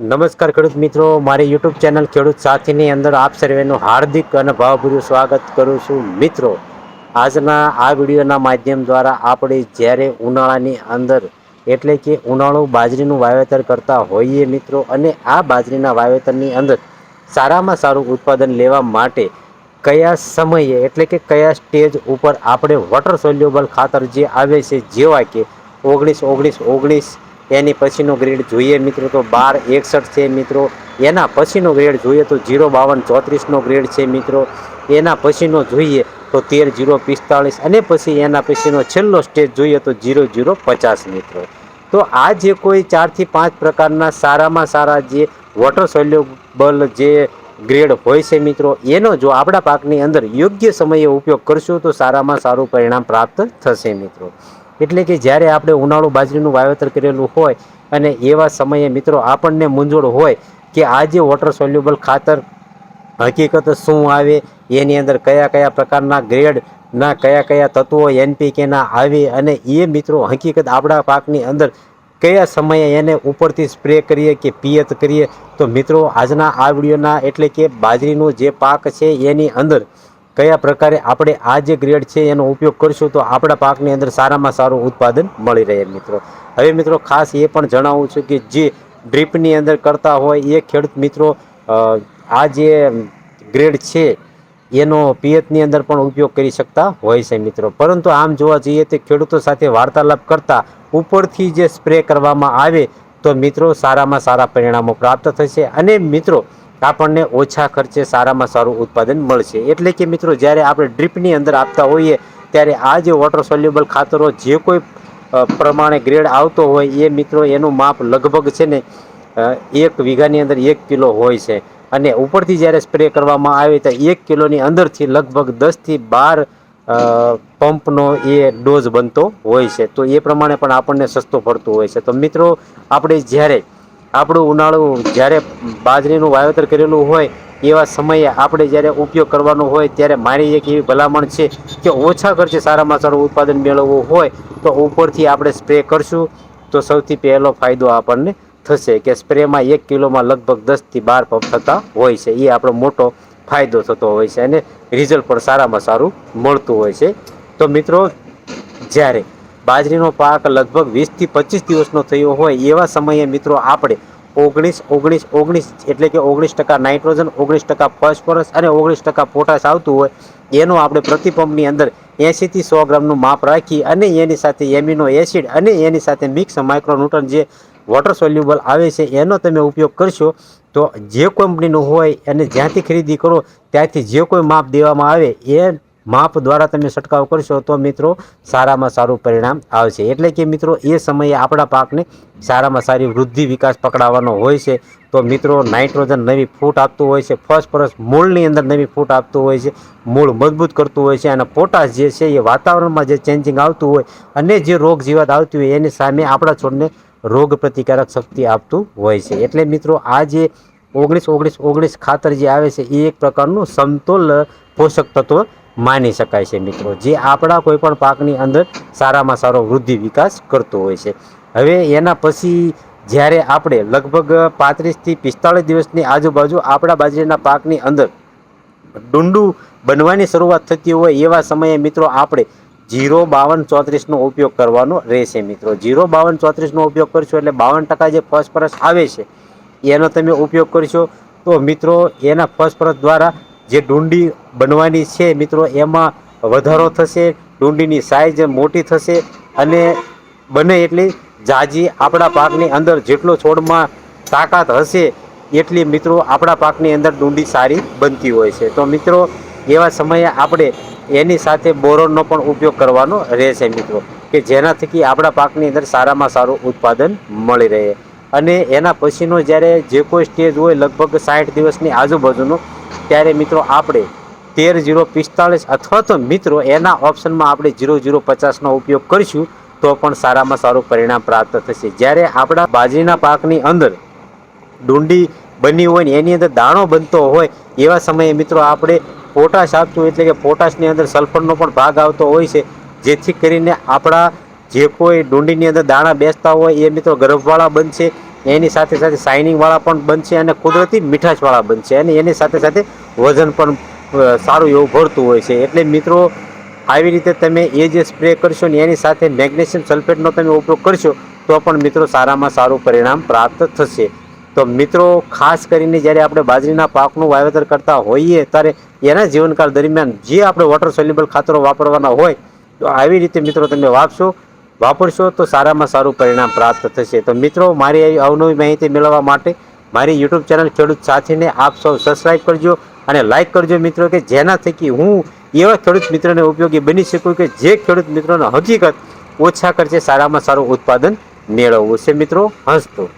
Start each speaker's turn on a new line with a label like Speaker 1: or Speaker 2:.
Speaker 1: નમસ્કાર ખેડૂત મિત્રો, મારી યુટ્યુબ ચેનલ ખેડૂત સાથીની અંદર આપ સર્વેનું હાર્દિક અને ભાવભર્યું સ્વાગત કરું છું. મિત્રો, આજના આ વિડીયોના માધ્યમ દ્વારા આપણે જ્યારે ઉનાળાની અંદર, એટલે કે ઉનાળુ બાજરીનું વાવેતર કરતા હોઈએ મિત્રો, અને આ બાજરીના વાવેતરની અંદર સારામાં સારું ઉત્પાદન લેવા માટે કયા સમયે, એટલે કે કયા સ્ટેજ ઉપર આપણે વોટર સોલ્યુબલ ખાતર જે આવે છે, જેવા કે ઓગણીસ ઓગણીસ ઓગણીસ એની પછીનો ગ્રેડ જોઈએ મિત્રો તો બાર એકસઠ છે મિત્રો. એના પછીનો ગ્રેડ જોઈએ તો જીરો બાવન ચોત્રીસનો ગ્રેડ છે મિત્રો. એના પછીનો જોઈએ તો તેર જીરો પિસ્તાળીસ અને પછી એના પછીનો છેલ્લો સ્ટેજ જોઈએ તો જીરો જીરો પચાસ મિત્રો. તો આ જે કોઈ ચારથી પાંચ પ્રકારના સારામાં સારા જે વોટર સોલ્યુબલ જે ગ્રેડ હોય છે મિત્રો, એનો જો આપણા પાકની અંદર યોગ્ય સમયે ઉપયોગ કરશું તો સારામાં સારું પરિણામ પ્રાપ્ત થશે મિત્રો. એટલે કે જ્યારે આપણે ઉનાળુ બાજરીનું વાવેતર કરેલું હોય અને એવા સમયે મિત્રો આપણને મૂંઝવણ હોય કે આ જે વોટર સોલ્યુબલ ખાતર હકીકત શું આવે, એની અંદર કયા કયા પ્રકારના ગ્રેડ ના કયા કયા તત્વો એનપીકેના આવે અને એ મિત્રો હકીકત આપણા પાકની અંદર કયા સમયે એને ઉપરથી સ્પ્રે કરીએ કે પિયત કરીએ, તો મિત્રો આજના આ વિડીયોના એટલે કે બાજરીનો જે પાક છે એની અંદર કયા પ્રકારે આપણે આ જે ગ્રેડ છે એનો ઉપયોગ કરશું તો આપણા પાકની અંદર સારામાં સારું ઉત્પાદન મળી રહે મિત્રો. હવે મિત્રો ખાસ એ પણ જણાવું છું કે જે ડ્રીપની અંદર કરતા હોય એ ખેડૂત મિત્રો આ જે ગ્રેડ છે એનો પિયતની અંદર પણ ઉપયોગ કરી શકતા હોય છે મિત્રો. પરંતુ આમ જોવા જઈએ તો ખેડૂતો સાથે વાર્તાલાપ કરતા ઉપરથી જે સ્પ્રે કરવામાં આવે તો મિત્રો સારામાં સારા પરિણામો પ્રાપ્ત થશે. અને મિત્રો આપણને ઓછા ખર્ચે સારામાં સારું ઉત્પાદન મળશે. એટલે કે મિત્રો, જ્યારે આપણે ડ્રીપની અંદર આપતા હોઈએ, ત્યારે આ જે વોટર સોલ્યુબલ ખાતરો જે કોઈ પ્રમાણે ગ્રેડ આવતો હોય, એ મિત્રો, એનું માપ લગભગ છે ને એક વીઘાની અંદર એક કિલો હોય છે. અને ઉપરથી જ્યારે સ્પ્રે કરવામાં આવે, તો એક કિલોની અંદરથી લગભગ દસથી બાર પંપનો એ ડોઝ બનતો હોય છે. તો એ પ્રમાણે પણ આપણને સસ્તો પડતો હોય છે. તો મિત્રો, આપણે જ્યારે આપણું ઉનાળું જ્યારે બાજરીનું વાવેતર કરેલું હોય, એવા સમયે આપણે જ્યારે ઉપયોગ કરવાનો હોય, ત્યારે મારી એક એવી ભલામણ છે કે ઓછા ખર્ચે સારામાં સારું ઉત્પાદન મેળવવું હોય, તો ઉપરથી આપણે સ્પ્રે કરશું. તો સૌથી પહેલો ફાયદો આપણને થશે કે સ્પ્રેમાં એક કિલોમાં લગભગ દસથી બાર પંપ થતા હોય છે. એ આપણો મોટો ફાયદો થતો હોય છે અને રિઝલ્ટ પણ સારામાં સારું મળતું હોય છે. તો મિત્રો, જ્યારે બાજરીનો પાક લગભગ વીસથી પચીસ દિવસનો થયો હોય એવા સમયે મિત્રો આપણે ઓગણીસ ઓગણીસ ઓગણીસ એટલે કે ઓગણીસ ટકા નાઇટ્રોજન, ઓગણીસ ટકા ફોસ્ફરસ અને ઓગણીસ ટકા પોટાશ આવતું હોય એનો આપણે પ્રતિપંપની અંદર એંશીથી સો ગ્રામનું માપ રાખી અને એની સાથે એમિનો એસિડ અને એની સાથે મિક્સ માઇક્રોન્યુટન જે વોટર સોલ્યુબલ આવે છે એનો તમે ઉપયોગ કરશો તો જે કંપનીનું હોય અને જ્યાંથી ખરીદી કરો ત્યાંથી જે કોઈ માપ દેવામાં આવે એ માપ દ્વારા તમે છંટકાવ કરશો તો મિત્રો સારામાં સારું પરિણામ આવશે. એટલે કે મિત્રો, એ સમયે આપણા પાકને સારામાં સારી વૃદ્ધિ વિકાસ પકડાવવાનો હોય છે. તો મિત્રો, નાઇટ્રોજન નવી ફૂટ આપતું હોય છે, ફોસ્ફરસ મૂળની અંદર નવી ફૂટ આપતું હોય છે, મૂળ મજબૂત કરતું હોય છે અને પોટાશ જે છે એ વાતાવરણમાં જે ચેન્જિંગ આવતું હોય અને જે રોગ જીવાત આવતી હોય એની સામે આપણા છોડને રોગ પ્રતિકારક શક્તિ આપતું હોય છે. એટલે મિત્રો, આ જે ઓગણીસ ઓગણીસ ઓગણીસ ખાતર જે આવે છે, એ એક પ્રકારનું સમતોલ પોષક તત્વ માની શકાય છે મિત્રો. જે આપણા કોઈ પણ પાકની અંદર સારામાં સારો વૃદ્ધિ વિકાસ કરતો હોય છે. હવે એના પછી જ્યારે આપણે લગભગ પાંત્રીસથી પિસ્તાળીસ દિવસની આજુબાજુ આપણા બાજરીના પાકની અંદર ડુંડું બનવાની શરૂઆત થતી હોય એવા સમયે મિત્રો આપણે જીરો બાવન ચોત્રીસનો ઉપયોગ કરવાનો રહેશે મિત્રો. જીરો બાવન ચોત્રીસનો ઉપયોગ કરશો એટલે બાવન ટકા જે ફોસ્ફરસ આવે છે, એનો તમે ઉપયોગ કરશો તો મિત્રો એના ફોસ્ફરસ દ્વારા જે ડુંડી બનવાની છે મિત્રો, એમાં વધારો થશે, ડુંડીની સાઇઝ મોટી થશે અને બને એટલી જાજી આપણા પાકની અંદર જેટલો છોડમાં તાકાત હશે એટલી મિત્રો આપણા પાકની અંદર ડુંડી સારી બનતી હોય છે. તો મિત્રો, એવા સમયે આપણે એની સાથે બોરોનનો પણ ઉપયોગ કરવાનો રહેશે મિત્રો, કે જેના થકી આપણા પાકની અંદર સારામાં સારું ઉત્પાદન મળી રહે. અને એના પછીનો જ્યારે જે કોઈ સ્ટેજ હોય, લગભગ સાઠ દિવસની આજુબાજુનો ત્યારે મિત્રો આપણે તેર જીરો પિસ્તાળીસ અથવા તો મિત્રો એના ઓપ્શનમાં આપણે જીરો જીરો પચાસનો ઉપયોગ કરીશું, તો પણ સારામાં સારું પરિણામ પ્રાપ્ત થશે. જ્યારે આપણા બાજરીના પાકની અંદર ડુંડી બની હોય ને એની અંદર દાણો બનતો હોય, એવા સમયે મિત્રો આપણે પોટાશ આપતું એટલે કે પોટાશની અંદર સલ્ફરનો પણ ભાગ આવતો હોય છે. જેથી કરીને આપણા જે કોઈ ડુંડીની અંદર દાણા બેસતા હોય, એ મિત્રો ગર્ભવાળા બનશે. એની સાથે સાથે શાઇનિંગવાળા પણ બનશે અને કુદરતી મીઠાશવાળા બનશે અને એની સાથે સાથે વજન પણ સારું એવું ભરતું હોય છે. એટલે મિત્રો, આવી રીતે તમે એ જે સ્પ્રે કરશો ને એની સાથે મેગ્નેશિયમ સલ્ફેટનો તમે ઉપયોગ કરશો, તો પણ મિત્રો સારામાં સારું પરિણામ પ્રાપ્ત થશે. તો મિત્રો, ખાસ કરીને જ્યારે આપણે બાજરીના પાકનું વાવેતર કરતા હોઈએ, ત્યારે એના જીવનકાળ દરમિયાન જે આપણે વોટર સોલ્યુબલ ખાતરો વાપરવાના હોય, તો આવી રીતે મિત્રો તમે વાપશો વાપરશો તો સારામાં સારું પરિણામ પ્રાપ્ત થશે. તો મિત્રો, મારી આવી અવનવી માહિતી મેળવવા માટે મારી યુટ્યુબ ચેનલ ખેડૂત સાથીને આપ સૌ સબસ્ક્રાઈબ કરજો અને લાઈક કરજો મિત્રો, કે જેના થકી હું એવા ખેડૂત મિત્રોને ઉપયોગી બની શકું કે જે ખેડૂત મિત્રોને હકીકત ઓછા ખર્ચે સારામાં સારું ઉત્પાદન મેળવવું છે. મિત્રો, હસતો